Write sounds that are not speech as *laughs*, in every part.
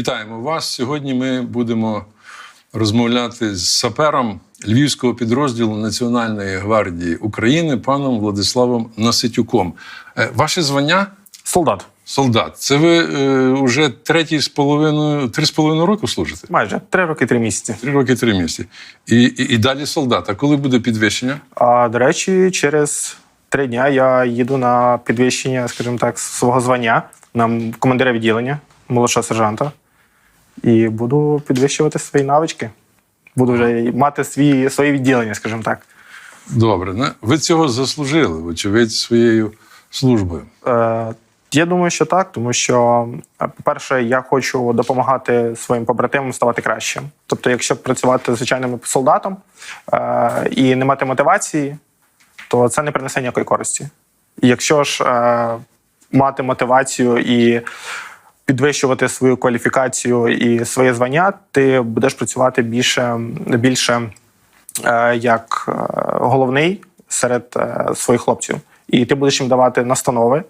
Вітаємо вас. Сьогодні ми будемо розмовляти з сапером Львівського підрозділу Національної гвардії України паном Владиславом Наситюком. Е, Ваше звання Солдат. солдат. Це ви е, вже третій з половиною, три з половиною року служите? Майже три роки, три місяці. Три роки, три місяці. І, і, і далі солдат. А коли буде підвищення? А до речі, через три дня я їду на підвищення, скажімо так, свого звання на командира відділення, молодшого сержанта. І буду підвищувати свої навички. Буду вже мати свої, свої відділення, скажімо так. Добре, не? ви цього заслужили, вочевидь, своєю службою. Е, я думаю, що так, тому що, е, по-перше, я хочу допомагати своїм побратимам ставати кращим. Тобто, якщо працювати звичайним солдатом е, і не мати мотивації, то це не принесе ніякої користі. І якщо ж е, мати мотивацію і підвищувати свою кваліфікацію і своє звання, ти будеш працювати більше, більше е, як е, головний серед е, своїх хлопців. І ти будеш їм давати настанови,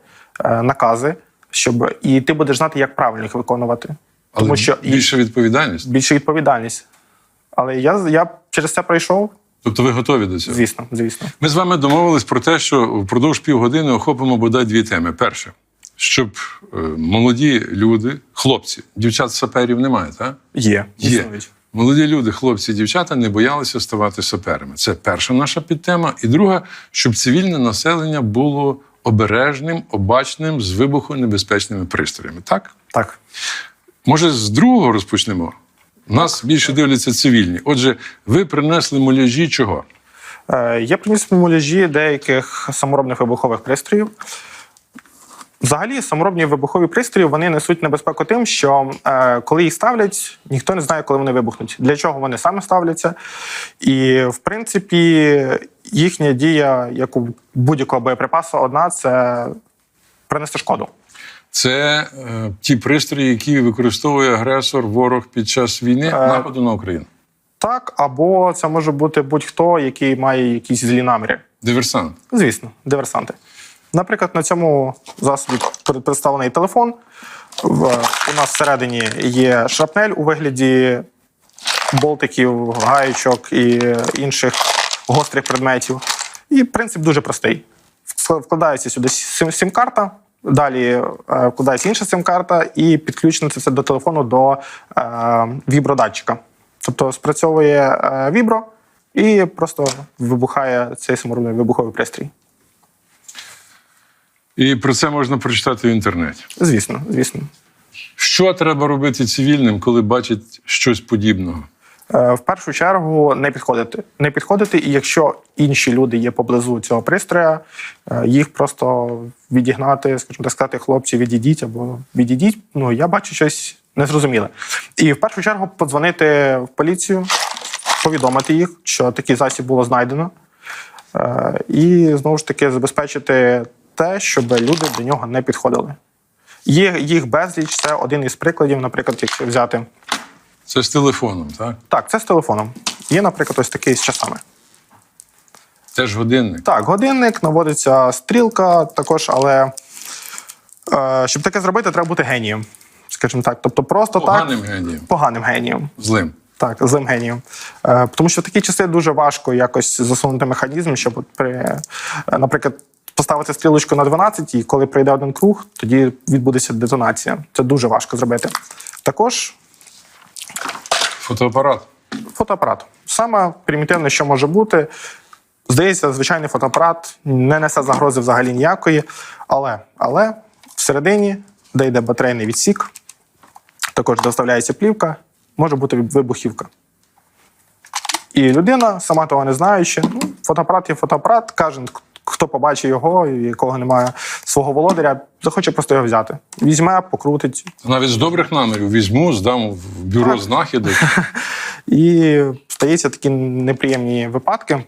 накази, щоб і ти будеш знати, як правильно їх виконувати. Але Тому що і відповідальність. більше відповідальність. Але я, я через це пройшов, Тобто ви готові до цього? звісно, звісно. Ми з вами домовились про те, що впродовж півгодини охопимо бодай дві теми. Перше, щоб е, молоді люди, хлопці, дівчат саперів немає, так? Є. Є. Молоді люди, хлопці, дівчата не боялися ставати саперами. Це перша наша підтема. І друга, щоб цивільне населення було обережним, обачним з вибухонебезпечними пристроями. Так? Так. Може, з другого розпочнемо? Нас більше дивляться цивільні. Отже, ви принесли муляжі чого? Е, Я приніс муляжі деяких саморобних вибухових пристроїв. Взагалі, саморобні вибухові пристрої вони несуть небезпеку тим, що е, коли їх ставлять, ніхто не знає, коли вони вибухнуть. Для чого вони саме ставляться. І, в принципі, їхня дія, як у будь-якого боєприпасу, одна це принести шкоду. Це е, ті пристрої, які використовує агресор, ворог під час війни Е, нападу на Україну. Так, або це може бути будь-хто, який має якісь злі наміри. Диверсант. Звісно, диверсанти. Наприклад, на цьому засобі представлений телефон. У нас всередині є шрапнель у вигляді болтиків, гаючок і інших гострих предметів. І принцип дуже простий. Вкладається сюди сім- сім-карта, далі е, вкладається інша сим-карта, і підключено це до телефону до е, вібродатчика. Тобто спрацьовує е, вібро і просто вибухає цей саморобний вибуховий пристрій. І про це можна прочитати в інтернеті. Звісно, звісно. Що треба робити цивільним, коли бачать щось подібного? Е, В першу чергу не підходити. Не підходити, і якщо інші люди є поблизу цього пристрою, е, їх просто відігнати, скажімо так сказати, хлопці, відійдіть або відійдіть. Ну я бачу щось незрозуміле. І в першу чергу подзвонити в поліцію, повідомити їх, що такий засіб було знайдено, Е, і знову ж таки забезпечити те, щоб люди до нього не підходили. Є їх безліч, це один із прикладів, наприклад, якщо взяти. Це з телефоном, так? Так, це з телефоном. Є, наприклад, ось такий з часами. Теж годинник. Так, годинник, наводиться стрілка також, але е, щоб таке зробити, треба бути генієм. Скажімо так. Тобто просто Поганим так. генієм. Поганим генієм. Злим. Так, злим генієм. Е, тому що в такі часи дуже важко якось засунути механізм, щоб при, наприклад, поставити стрілочку на 12, і коли прийде один круг, тоді відбудеться детонація. Це дуже важко зробити. Також Фотоапарат. Фотоапарат. Саме примітивне, що може бути. Здається, звичайний фотоапарат не несе загрози взагалі ніякої. Але, але всередині, де йде батарейний відсік, також доставляється плівка, може бути вибухівка. І людина, сама того не знаючи, ну, фотоапарат є фотоапарат, каже, хто побачить його, і якого немає свого володаря, захоче просто його взяти. Візьме, покрутить, Навіть з добрих намірів візьму, здам в бюро Так. знахідок. *laughs* І стаються такі неприємні випадки.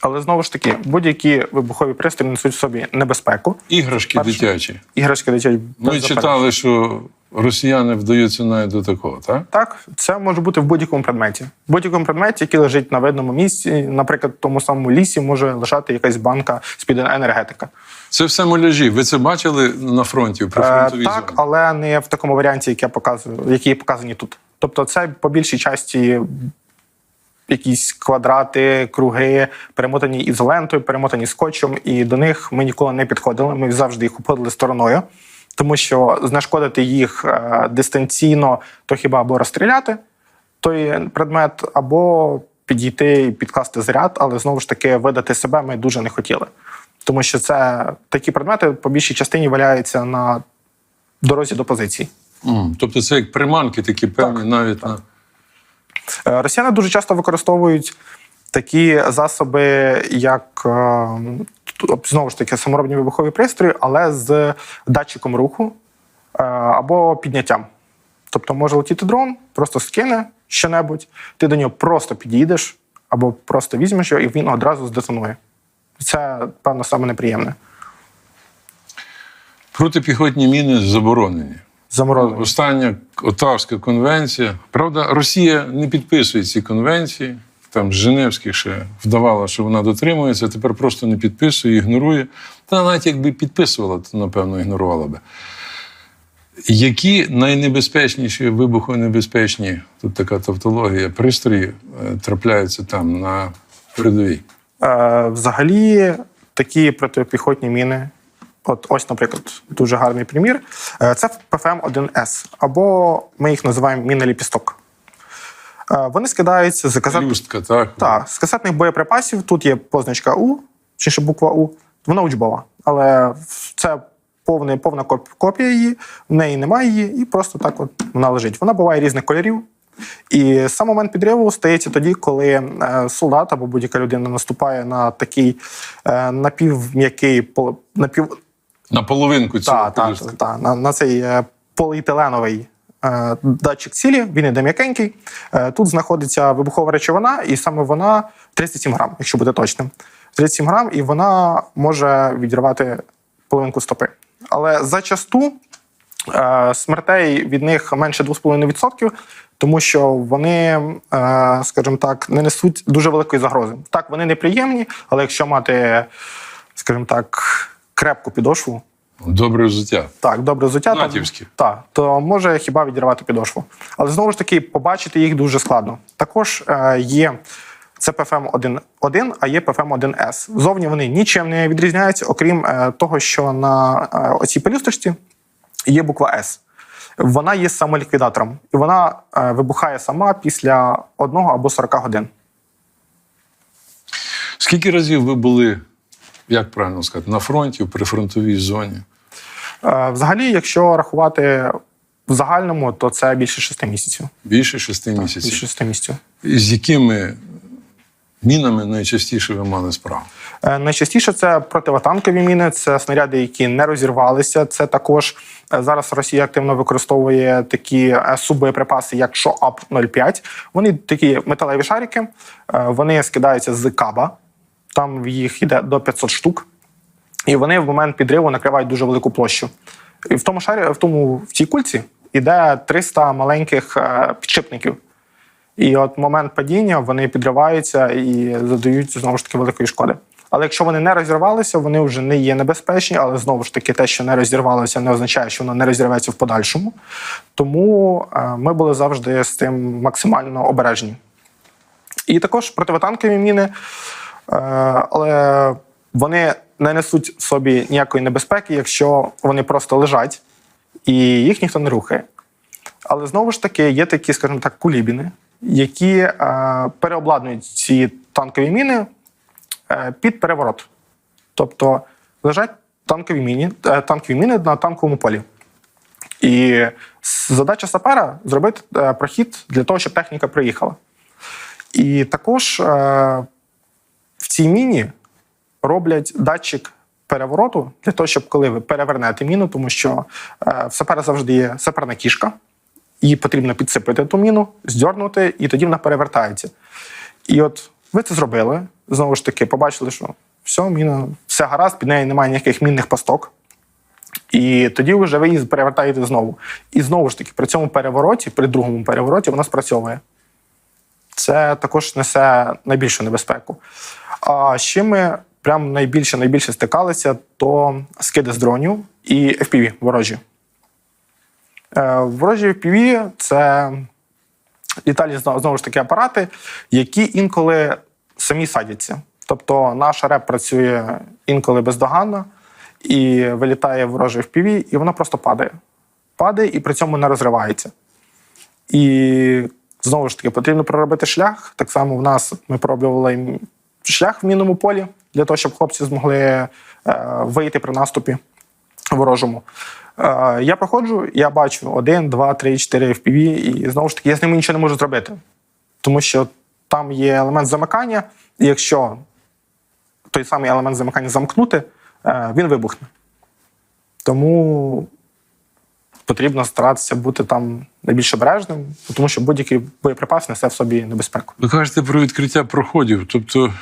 Але знову ж таки, будь-які вибухові пристрої несуть в собі небезпеку. Іграшки Перше. дитячі. Іграшки летять. Ми читали, що росіяни вдаються навіть до такого, так? Так, це може бути в будь-якому предметі. В будь-якому предметі, який лежить на видному місці, наприклад, в тому самому лісі може лежати якась банка з-під енергетика. Це все муляжі. Ви це бачили на фронті, при Е, так, зоні? але не в такому варіанті, як я показую, які показані тут. Тобто, це по більшій часті якісь квадрати, круги, перемотані ізолентою, перемотані скотчем, і до них ми ніколи не підходили. Ми завжди їх обходили стороною, тому що знешкодити їх е, дистанційно, то хіба або розстріляти той предмет, або підійти і підкласти заряд, але знову ж таки видати себе ми дуже не хотіли. Тому що це такі предмети по більшій частині валяються на дорозі до позицій. М, Тобто це як приманки, такі певні навіть на. Е, Росіяни дуже часто використовують такі засоби, як е, т- знову ж таки саморобні вибухові пристрої, але з датчиком руху е, або підняттям. Тобто може летіти дрон, просто скине що-небудь, ти до нього просто підійдеш або просто візьмеш його, і він одразу здетонує. Це, певно, саме неприємне. Протипіхотні міни заборонені. Заморозення. Остання Отавська конвенція. Правда, Росія не підписує ці конвенції. Там Женевських ще вдавала, що вона дотримується, тепер просто не підписує, ігнорує. Та навіть якби підписувала, то напевно ігнорувала би. Які найнебезпечніші, вибухонебезпечні, тут така тавтологія, пристрої е, трапляються там на передовій? Взагалі, такі протипіхотні міни. От ось, наприклад, дуже гарний примір. Е, Це ПФМ-1С, або ми їх називаємо міни ліпісток. Е, Вони скидаються з касет... Люстка, так? Так, з касетних боєприпасів. Тут є позначка У, чи ще буква У. Вона учбова. Але це повне, повна копія її, в неї немає її, і просто так от вона лежить. Вона буває різних кольорів. І сам момент підриву стається тоді, коли е, солдат або будь-яка людина наступає на такий е, напівм'який, напів, На половинку цього. та, та, полюстка. та, на, на цей поліетиленовий датчик цілі, він іде м'якенький. Е, тут знаходиться вибухова речовина, і саме вона 37 грам, якщо бути точним. 37 грам, і вона може відірвати половинку стопи. Але зачасту е, смертей від них менше 2,5%, тому що вони, е, скажімо так, не несуть дуже великої загрози. Так, вони неприємні, але якщо мати, скажімо так, крепку підошву, Добре взуття. так, добре взуття. Натівські. Так, то може хіба відірвати підошву. Але знову ж таки, побачити їх дуже складно. Також е, є це PFM 1, а є PFM 1S. Зовні вони нічим не відрізняються, окрім е, того, що на е, оцій пелюсточці є буква С. Вона є самоліквідатором, і вона е, вибухає сама після одного або 40 годин. Скільки разів ви були, як правильно сказати, на фронті, в прифронтовій зоні? Е, взагалі, якщо рахувати в загальному, то це більше 6 місяців. Більше шести Більше місяців. 6 місяців. І з якими мінами найчастіше ви мали справу? Е, Найчастіше це противотанкові міни, це снаряди, які не розірвалися. Це також е, зараз Росія активно використовує такі суббоєприпаси, як ШОАП 05. Вони такі металеві шарики, вони скидаються з каба. Там їх йде до 500 штук, і вони в момент підриву накривають дуже велику площу. І в тому шарі, в тому в цій кульці йде 300 маленьких е, підшипників. І от момент падіння вони підриваються і задають знову ж таки великої шкоди. Але якщо вони не розірвалися, вони вже не є небезпечні, але знову ж таки, те, що не розірвалося, не означає, що воно не розірветься в подальшому. Тому е, ми були завжди з тим максимально обережні. І також противотанкові міни, але вони не несуть в собі ніякої небезпеки, якщо вони просто лежать і їх ніхто не рухає. Але знову ж таки є такі, скажімо так, кулібіни, які е, переобладнують ці танкові міни е, під переворот. Тобто лежать танкові міни, е, танкові міни на танковому полі. І задача сапера зробити е, прохід для того, щоб техніка приїхала. І також е, цій міні роблять датчик перевороту для того, щоб коли ви перевернете міну, тому що е, в сапера завжди є саперна кішка, її потрібно підсипити ту міну, здьорнути, і тоді вона перевертається. І от ви це зробили. Знову ж таки, побачили, що все, міна, все гаразд, під нею немає ніяких мінних пасток. І тоді вже ви її перевертаєте знову. І знову ж таки, при цьому перевороті, при другому перевороті, вона спрацьовує. Це також несе найбільшу небезпеку. А ще ми прям найбільше найбільше стикалися, то скиди з дронів і FPV ворожі. Е, ворожі FPV – це літальні знову ж таки апарати, які інколи самі садяться. Тобто наш реп працює інколи бездоганно, і вилітає ворожий FPV, і воно просто падає. Падає і при цьому не розривається. І знову ж таки потрібно проробити шлях. Так само в нас ми пороблювали м- шлях в мінному полі для того, щоб хлопці змогли е, вийти при наступі ворожому. Е, я проходжу, я бачу один, два, три, чотири FPV, і знову ж таки я з ними нічого не можу зробити. Тому що там є елемент замикання, і якщо той самий елемент замикання замкнути, е, він вибухне. Тому потрібно старатися бути там найбільш обережним, тому що будь-який боєприпас несе в собі небезпеку. Ви кажете про відкриття проходів. Тобто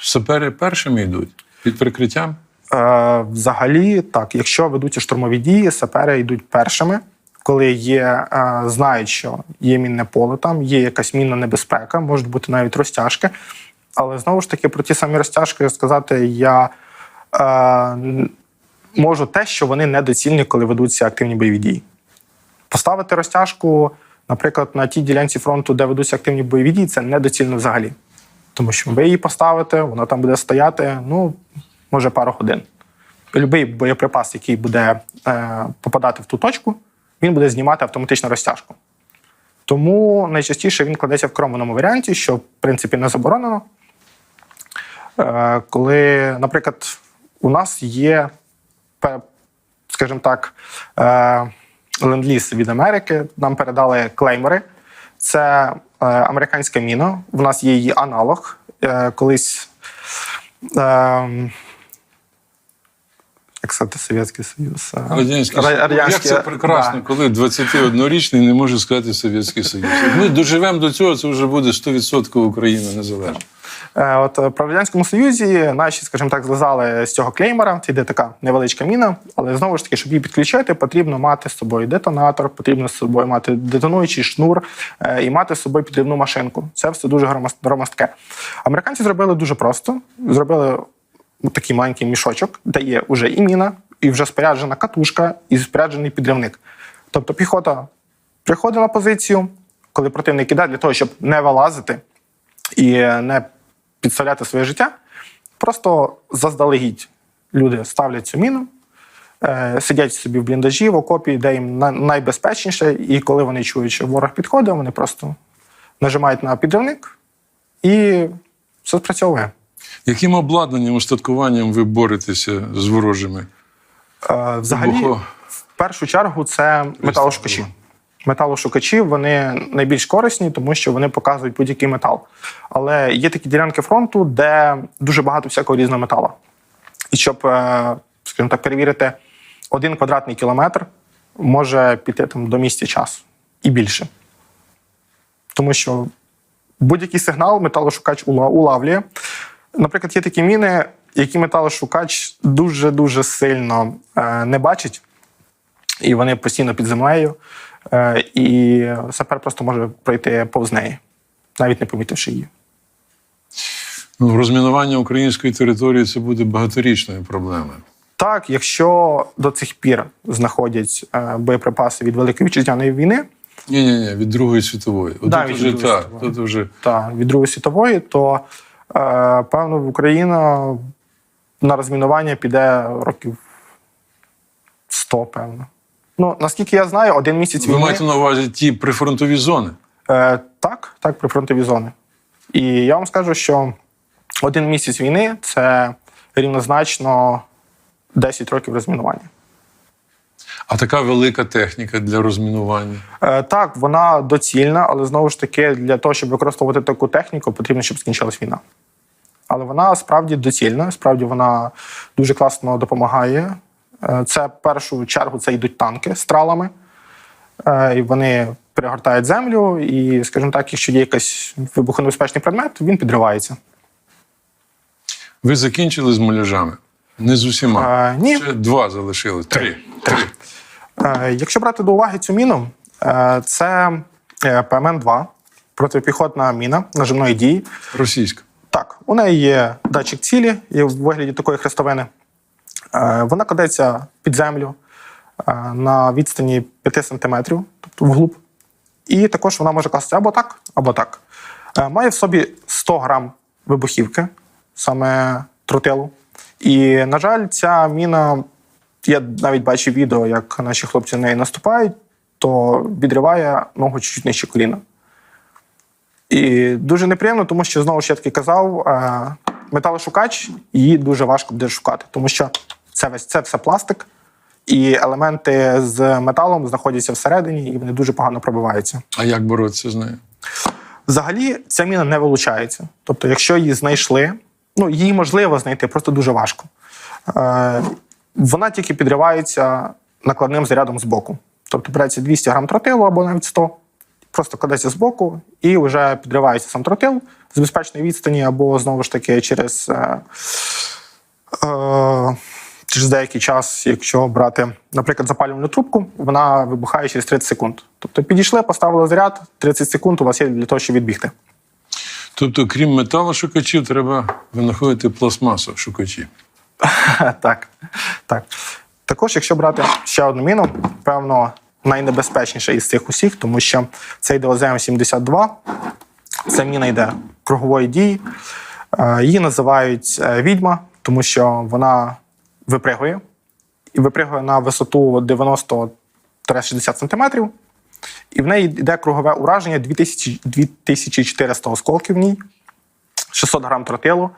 сапери першими йдуть під прикриттям? Е, взагалі, так, якщо ведуться штурмові дії, сапери йдуть першими, коли є, е, знають, що є мінне поле там, є якась мінна небезпека, можуть бути навіть розтяжки. Але знову ж таки, про ті самі розтяжки сказати, я е, можу те, що вони недоцільні, коли ведуться активні бойові дії. Поставити розтяжку, наприклад, на тій ділянці фронту, де ведуться активні бойові дії, це недоцільно взагалі. Тому що ви її поставите, вона там буде стояти, ну, може, пару годин. Любий боєприпас, який буде е, попадати в ту точку, він буде знімати автоматично розтяжку. Тому найчастіше він кладеться в кроманому варіанті, що в принципі не заборонено. Е, коли, наприклад, у нас є, скажімо так, е, ленд-ліз від Америки, нам передали клеймери. Це е, американська міна. В нас є її аналог. Е, колись. Як сказати, Совєтський Союз. Радянський Ра- Союз. Як це прекрасно, да. коли 21-річний не може сказати Совєтський Союз. Ми доживемо до цього, це вже буде 100% Україна незалежна. Е, От е, при радянському союзі наші, скажімо так, злизали з цього клеймера. Це йде така невеличка міна, але знову ж таки, щоб її підключити, потрібно мати з собою детонатор, потрібно з собою мати детонуючий шнур е, і мати з собою підривну машинку. Це все дуже громоз- громоздке. Американці зробили дуже просто. Зробили такий маленький мішочок, де є вже і міна, і вже споряджена катушка, і споряджений підривник. Тобто піхота приходить на позицію, коли противник іде для того, щоб не вилазити і не підставляти своє життя, просто заздалегідь люди ставлять цю міну, е, сидять собі в бліндажі, в окопі, де їм на- найбезпечніше, і коли вони чують, що ворог підходить, вони просто нажимають на підривник і все спрацьовує. Яким обладнанням, устаткуванням ви боретеся з ворожими? Е, Взагалі, Вибухо- в першу чергу, це металошукачі. Металошукачі вони найбільш корисні, тому що вони показують будь-який метал. Але є такі ділянки фронту, де дуже багато всякого різного металу. І щоб, е, скажімо так, перевірити один квадратний кілометр, може піти там до місця часу і більше. Тому що будь-який сигнал металошукач улавлює. Наприклад, є такі міни, які металошукач дуже-дуже сильно е, не бачить, і вони постійно під землею, і сапер просто може пройти повз неї, навіть не помітивши її. Ну, розмінування української території це буде багаторічною проблемою. Так, якщо до цих пір знаходять е, боєприпаси від Великої вітчизняної війни, Ні, ні, ні, від Другої світової. От Да, тут від вже Другої так, світової. тут вже та від Другої світової, то е, певно в Україна на розмінування піде років 100, певно. Ну, наскільки я знаю, один місяць війни... ви маєте на увазі ті прифронтові зони. Е, так, так, прифронтові зони. І я вам скажу, що один місяць війни це рівнозначно 10 років розмінування. А така велика техніка для розмінування. Е, так, вона доцільна, але знову ж таки, для того, щоб використовувати таку техніку, потрібно, щоб скінчилась війна. Але вона справді доцільна, справді вона дуже класно допомагає. Е, Це в першу чергу це йдуть танки з тралами. Е, І вони перегортають землю, і, скажімо так, якщо є якийсь вибухонебезпечний предмет, він підривається. Ви закінчили з муляжами? Не з усіма. Е, ні. Ще два залишили. Три. Три. Е, Якщо брати до уваги цю міну, це е, ПМН-2 протипіхотна міна нажимної дії. Російська. Так, у неї є датчик цілі є в вигляді такої хрестовини. Е, Вона кладеться під землю е, на відстані 5 см, тобто вглуб. І також вона може класти або так, або так. Е, Має в собі 100 грам вибухівки, саме тротилу. І, на жаль, ця міна, я навіть бачив відео, як наші хлопці на неї наступають, то відриває ногу чуть-чуть нижче коліна. І дуже неприємно, тому що знову ж я таки казав, металошукач її дуже важко буде шукати, тому що це весь це все пластик, і елементи з металом знаходяться всередині, і вони дуже погано пробиваються. А як боротися з нею? Взагалі, ця міна не вилучається. Тобто, якщо її знайшли, ну її можливо знайти, просто дуже важко. Е, вона тільки підривається накладним зарядом з боку. Тобто береться 200 грам тротилу або навіть 100, просто кладеться з боку і вже підривається сам тротил з безпечної відстані, або знову ж таки через. Е, е, Через деякий час, якщо брати, наприклад, запалювальну трубку, вона вибухає через 30 секунд. Тобто підійшли, поставили заряд, 30 секунд у вас є для того, щоб відбігти. Тобто, крім металошукачів, треба винаходити пластмасу шукачі. *laughs* так, так. Також, якщо брати ще одну міну, певно, найнебезпечніша із цих усіх, тому що це йде ОЗМ-72. Це міна йде кругової дії. Е, Її називають е, відьма, тому що вона випригує і випригує на висоту 90-60 см. І в неї йде кругове ураження 2000, 2400 осколків в ній, 600 грам тротилу.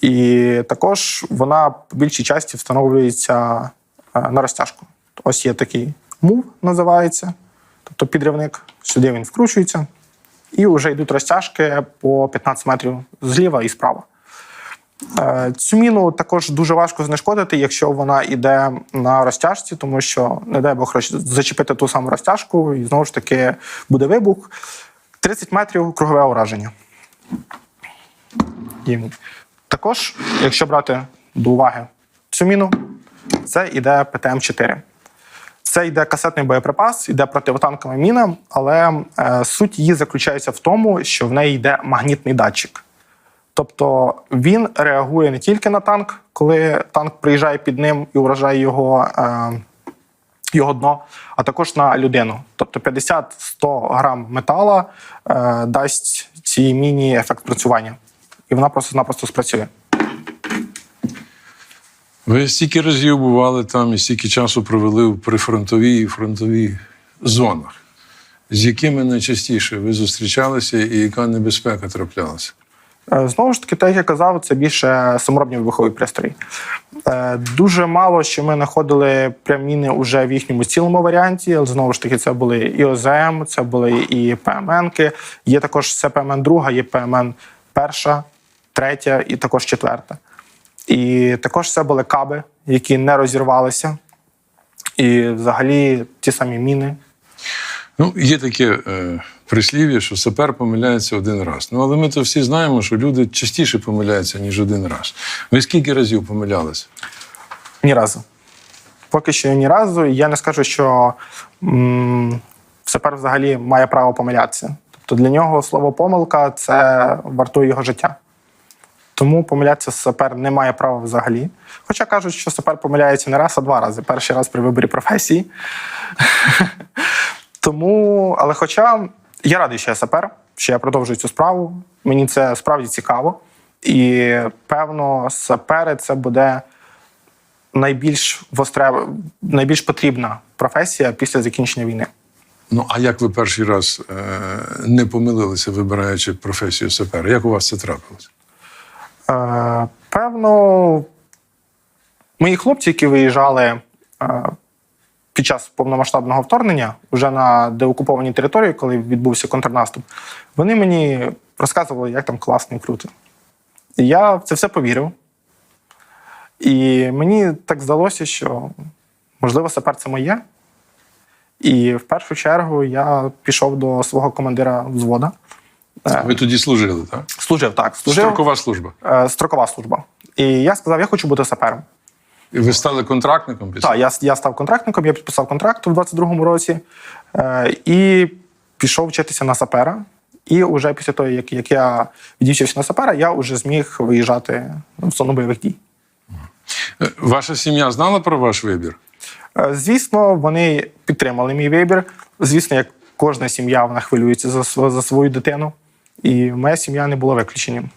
І також вона по більшій часті встановлюється е, на розтяжку. Ось є такий мув, називається, тобто підривник. Сюди він вкручується, і вже йдуть розтяжки по 15 метрів зліва і справа. Е, Цю міну також дуже важко знешкодити, якщо вона йде на розтяжці, тому що, не дай Бог, зачепити ту саму розтяжку, і знову ж таки буде вибух. 30 метрів кругове ураження. Він. Також, якщо брати до уваги цю міну, це йде ПТМ-4. Це йде касетний боєприпас, йде противотанкова міна, але е, суть її заключається в тому, що в неї йде магнітний датчик. Тобто він реагує не тільки на танк, коли танк приїжджає під ним і уражає його, е, його дно, а також на людину. Тобто 50-100 грам метала е, дасть цій міні ефект працювання. І вона просто-напросто спрацює. Ви стільки разів бували там і стільки часу провели в прифронтовій і фронтовій зонах. З якими найчастіше ви зустрічалися і яка небезпека траплялася? Е, Знову ж таки, так як я казав, це більше саморобні вибухові пристрої. Е, Дуже мало що ми знаходили прям міни уже в їхньому цілому варіанті, але знову ж таки, це були і ОЗМ, це були і ПМНки. Є також це ПМН друга, є ПМН перша, третя і також четверта. І також це були каби, які не розірвалися. І взагалі ті самі міни. Ну, є таке е, прислів'я, що сапер помиляється один раз. Ну, але ми то всі знаємо, що люди частіше помиляються, ніж один раз. Ви скільки разів помилялися? Ні разу. Поки що ні разу. Я не скажу, що м, сапер взагалі має право помилятися. Тобто для нього слово помилка це вартує його життя. Тому помилятися сапер не має права взагалі. Хоча кажуть, що сапер помиляється не раз, а два рази. Перший раз при виборі професії. *laughs* Тому, але хоча я радий, що я сапер, що я продовжую цю справу. Мені це справді цікаво. І певно, сапери це буде найбільш востре, найбільш потрібна професія після закінчення війни. Ну, а як ви перший раз е, не помилилися, вибираючи професію сапера? Як у вас це трапилось? Е, певно, мої хлопці, які виїжджали е, під час повномасштабного вторгнення, вже на деокупованій території, коли відбувся контрнаступ, вони мені розказували, як там класно і круто. І я в це все повірив. І мені так здалося, що можливо сапер це моє. І в першу чергу я пішов до свого командира взвода. Е, Ви тоді служили, так? Служив так, служив Строкова служба. е, строкова служба. І я сказав, я хочу бути сапером. І ви стали контрактником після? Так, я, я став контрактником, я підписав контракт у 22-му році е, і пішов вчитися на сапера. І вже після того, як, як я відівчився на сапера, я вже зміг виїжджати в зону бойових дій. Е, Ваша сім'я знала про ваш вибір? Е, Звісно, вони підтримали мій вибір. Звісно, як кожна сім'я, вона хвилюється за, за свою дитину. І моя сім'я не була виключенням.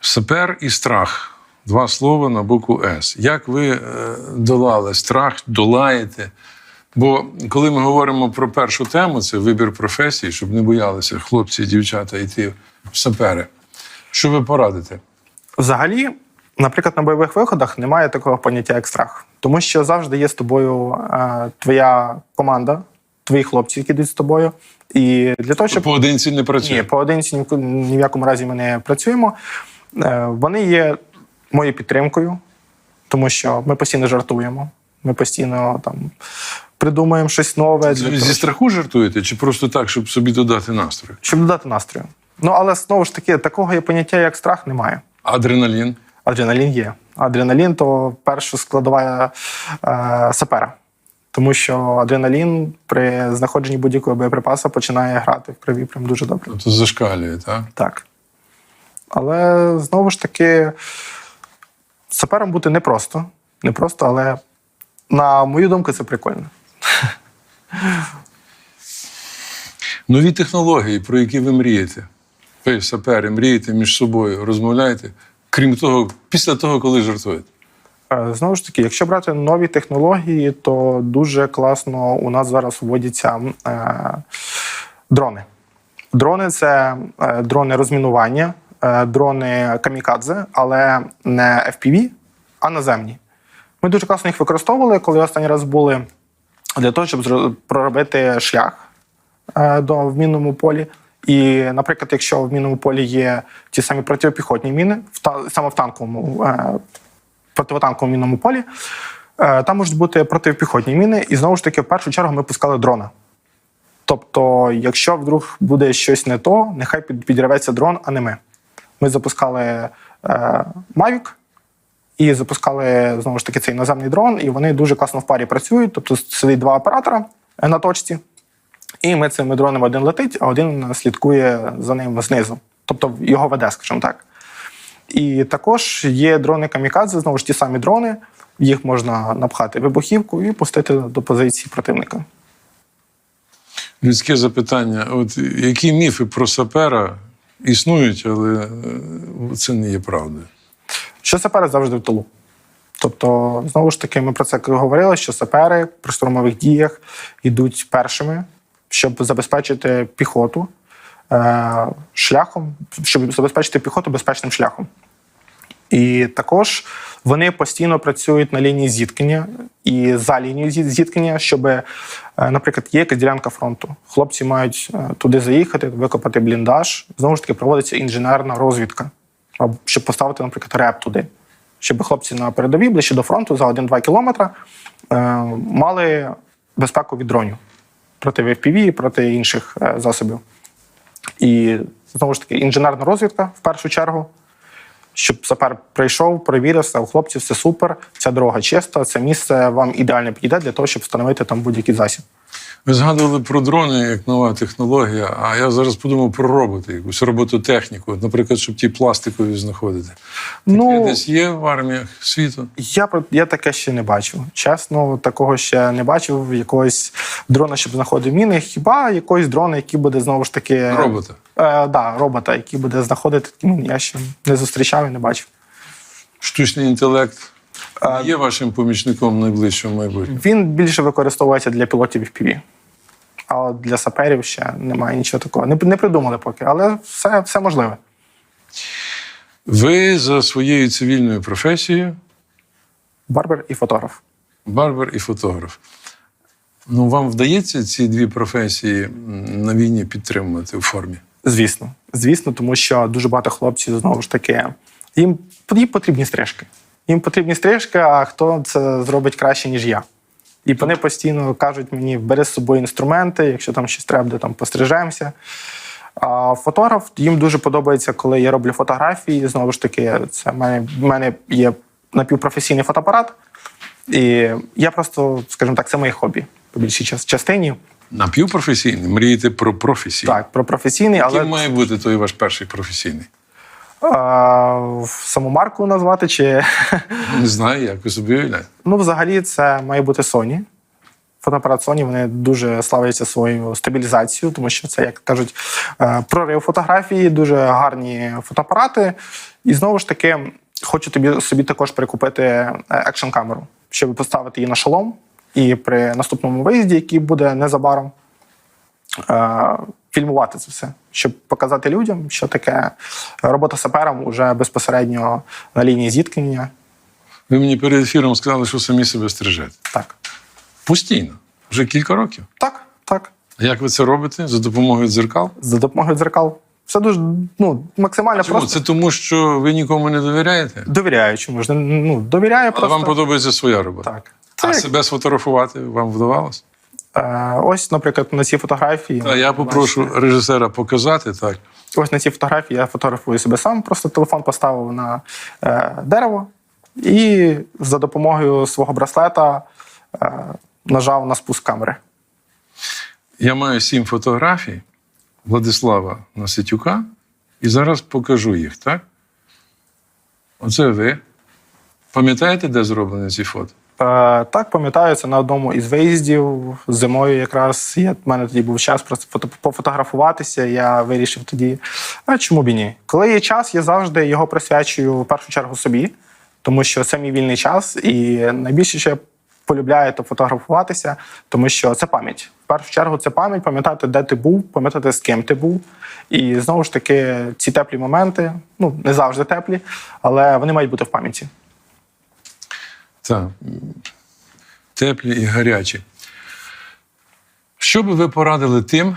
Сапер і страх. Два слова на букву С. Як ви е, долали страх, долаєте? Бо коли ми говоримо про першу тему, це вибір професії, щоб не боялися хлопці і дівчата йти в сапери. Що ви порадите? Взагалі, наприклад, на бойових виходах немає такого поняття, як страх, тому що завжди є з тобою е, твоя команда, твої хлопці, які йдуть з тобою. І для того, щоб Поодинці не працює. ні, поодинці ні в якому разі ми не працюємо. Е, Вони є моєю підтримкою, тому що ми постійно жартуємо. Ми постійно там придумуємо щось нове ви того, зі страху жартуєте, чи просто так, щоб собі додати настрою? щоб додати настрою. Ну але знову ж таки, такого є поняття, як страх, немає. Адреналін. Адреналін є. Адреналін то перша складова е, сапера. Тому що адреналін при знаходженні будь-якого боєприпасу починає грати в крові прям дуже добре. Тобто зашкалює, так? Так. Але знову ж таки, сапером бути непросто. Непросто, але на мою думку, це прикольно. *laughs* Нові технології, про які ви мрієте. Ви, сапери, мрієте між собою, розмовляєте. Крім того, після того, коли жартуєте. Е, Знову ж таки, якщо брати нові технології, то дуже класно у нас зараз вводяться е, дрони. Дрони це е, дрони розмінування, дрони камікадзе, але не FPV, а наземні. Ми дуже класно їх використовували, коли останній раз були для того, щоб проробити шлях е, до в мінному полі. І, наприклад, якщо в мінному полі є ті самі протипіхотні міни, саме в танковому е, противотанковому мінному полі, е, там можуть бути протипіхотні міни, і знову ж таки, в першу чергу, ми пускали дрона. Тобто, якщо вдруг буде щось не то, нехай підірветься дрон, а не ми. Ми запускали е, Mavic і запускали знову ж таки цей наземний дрон, і вони дуже класно в парі працюють. Тобто сидить два оператора е, на точці, і ми цими дронами один летить, а один слідкує за ним знизу. Тобто його веде, скажімо так. І також є дрони камікадзе, знову ж ті самі дрони. Їх можна напхати вибухівку і пустити до позиції противника. Людське запитання: от які міфи про сапера існують, але е, це не є правдою. Що сапери завжди в тилу. Тобто, знову ж таки, ми про це говорили, що сапери при штурмових діях йдуть першими, щоб забезпечити піхоту е, шляхом, щоб забезпечити піхоту безпечним шляхом. І також вони постійно працюють на лінії зіткнення і за лінією зіткнення, щоб, е, наприклад, є якась ділянка фронту. Хлопці мають е, туди заїхати, викопати бліндаж. Знову ж таки, проводиться інженерна розвідка, щоб поставити, наприклад, реп туди, щоб хлопці на передовій ближче до фронту за 1-2 кілометри е, мали безпеку від дронів проти FPV, проти інших засобів. І знову ж таки, інженерна розвідка в першу чергу щоб сапер прийшов, перевірив, все, у хлопців все супер, ця дорога чиста, це місце вам ідеально підійде для того, щоб встановити там будь-який засіб. Ви згадували про дрони як нова технологія, а я зараз подумав про роботи, якусь робототехніку, От, наприклад, щоб ті пластикові знаходити. Таке Ну, десь є в арміях світу. я, я таке ще не бачив. Чесно, такого ще не бачив. Якогось дрона, щоб знаходив міни. Хіба якогось дрона, який буде знову ж таки. Робота. Е, да, робота, який буде знаходити міни, я ще не зустрічав і не бачив. Штучний інтелект А- є вашим помічником в найближчому майбутньому. Він більше використовується для пілотів FPV. А от для саперів ще немає нічого такого. Не, не придумали поки, але все, все можливе. Ви за своєю цивільною професією Барбер і фотограф. барбер і фотограф. Ну, вам вдається ці дві професії на війні підтримувати у формі? Звісно, звісно, тому що дуже багато хлопців знову ж таки їм, їм потрібні стрижки. Їм потрібні стрижки, а хто це зробить краще, ніж я. І вони постійно кажуть мені, бери з собою інструменти, якщо там щось треба, буде, там пострижемося. А фотограф їм дуже подобається, коли я роблю фотографії. Знову ж таки, це в мене, в мене є напівпрофесійний фотоапарат. І я просто, скажімо так, це моє хобі по більшій час- частині. Напівпрофесійний, мрієте про професійний. Так, про професійний, але Ким має бути той ваш перший професійний? е, саму марку назвати чи Не знаю, як ви собі уявляєте. ну, взагалі, це має бути Sony. Фотоапарат Sony вони дуже славляться своєю стабілізацією, тому що це, як кажуть, е, прорив фотографії, дуже гарні фотоапарати. І знову ж таки, хочу тобі собі також прикупити екшн камеру, щоб поставити її на шолом. І при наступному виїзді, який буде незабаром, е, фільмувати це все, щоб показати людям, що таке робота сапером уже безпосередньо на лінії зіткнення. Ви мені перед ефіром сказали, що самі себе стрижете. Так, Постійно, вже кілька років. так, так. А як ви це робите? За допомогою дзеркал? За допомогою дзеркал. Все дуже ну, максимально Чому? просто Це тому, що ви нікому не довіряєте? довіряю. Чому ж ну, довіряю Але просто. вам подобається своя робота. Так. А себе сфотографувати вам вдавалося? е, ось, наприклад, на цій фотографії. А я попрошу бачите, режисера показати так. Ось на цій фотографії я фотографую себе сам, просто телефон поставив на е, дерево і за допомогою свого браслета е, нажав на спуск камери. Я маю сім фотографій Владислава Наситюка, і зараз покажу їх, так? Оце ви. Пам'ятаєте, де зроблені ці фото? Е, так, пам'ятаю, це на одному із виїздів зимою якраз. Я, в мене тоді був час просто пофотографуватися. Я вирішив тоді, а чому б і ні? Коли є час, я завжди його присвячую в першу чергу собі, тому що це мій вільний час, і найбільше, я полюбляю, то фотографуватися, тому що це пам'ять. В першу чергу це пам'ять, пам'ятати, де ти був, пам'ятати, з ким ти був. І знову ж таки, ці теплі моменти, ну не завжди теплі, але вони мають бути в пам'яті. Так. Теплі і гарячі. Що би ви порадили тим,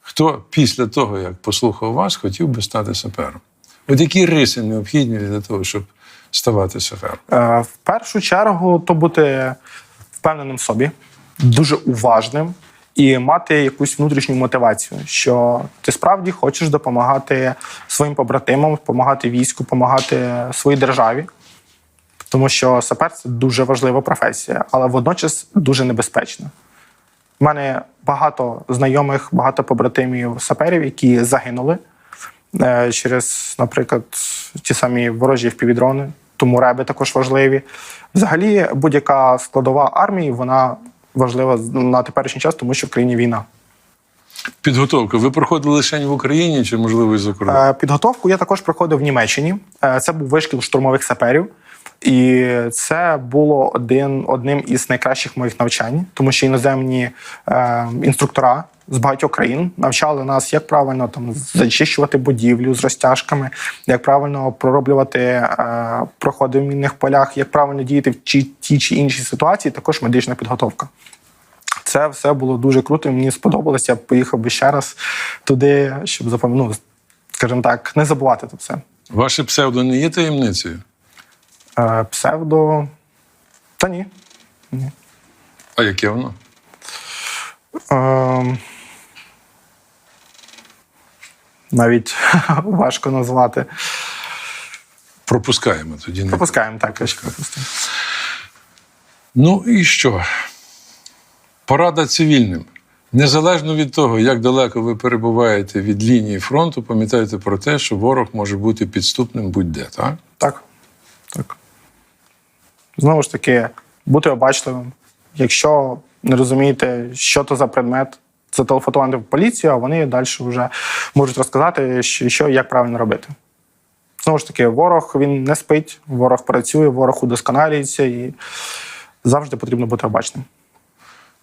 хто після того, як послухав вас, хотів би стати сапером? От які риси необхідні для того, щоб ставати сапером? Е, В першу чергу, то бути впевненим в собі, дуже уважним і мати якусь внутрішню мотивацію, що ти справді хочеш допомагати своїм побратимам, допомагати війську, допомагати своїй державі. Тому що сапер це дуже важлива професія, але водночас дуже небезпечна. У мене багато знайомих, багато побратимів саперів, які загинули е, через, наприклад, ті самі ворожі впівдрони, тому реби також важливі. Взагалі, будь-яка складова армії вона важлива на теперішній час, тому що в країні війна. Підготовка. Ви проходили лише в Україні чи, можливо, і за кордоном? Е, Підготовку я також проходив в Німеччині. Е, Це був вишкіл штурмових саперів. І це було один, одним із найкращих моїх навчань, тому що іноземні е, інструктора з багатьох країн навчали нас, як правильно там зачищувати будівлю з розтяжками, як правильно пророблювати е, проходи в мінних полях, як правильно діяти в ті, ті чи інші ситуації. Також медична підготовка. Це все було дуже круто. Мені сподобалося. Я поїхав би ще раз туди, щоб запам'ятати, ну, скажімо так, не забувати це все. Ваше псевдо не є таємницею? Е, Псевдо. Та ні. А яке воно? Ем, Навіть *laughs* важко назвати. Пропускаємо тоді. Пропускаємо так. пропустимо. Ну і що? Порада цивільним. Незалежно від того, як далеко ви перебуваєте від лінії фронту, пам'ятайте про те, що ворог може бути підступним будь-де, так? Так. так. Знову ж таки, бути обачливим. Якщо не розумієте, що то за предмет, зателефонувати в поліцію, а вони далі вже можуть розказати, що, як правильно робити. Знову ж таки, ворог він не спить, ворог працює, ворог удосконалюється і завжди потрібно бути обачним.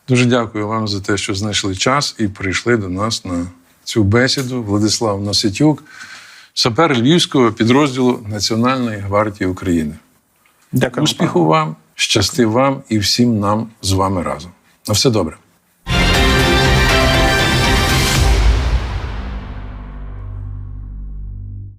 Дуже дякую вам за те, що знайшли час і прийшли до нас на цю бесіду. Владислав Носитюк, сапер Львівського підрозділу Національної гвардії України. Дякую. Успіху вам, щасти вам і всім нам з вами разом. На все добре.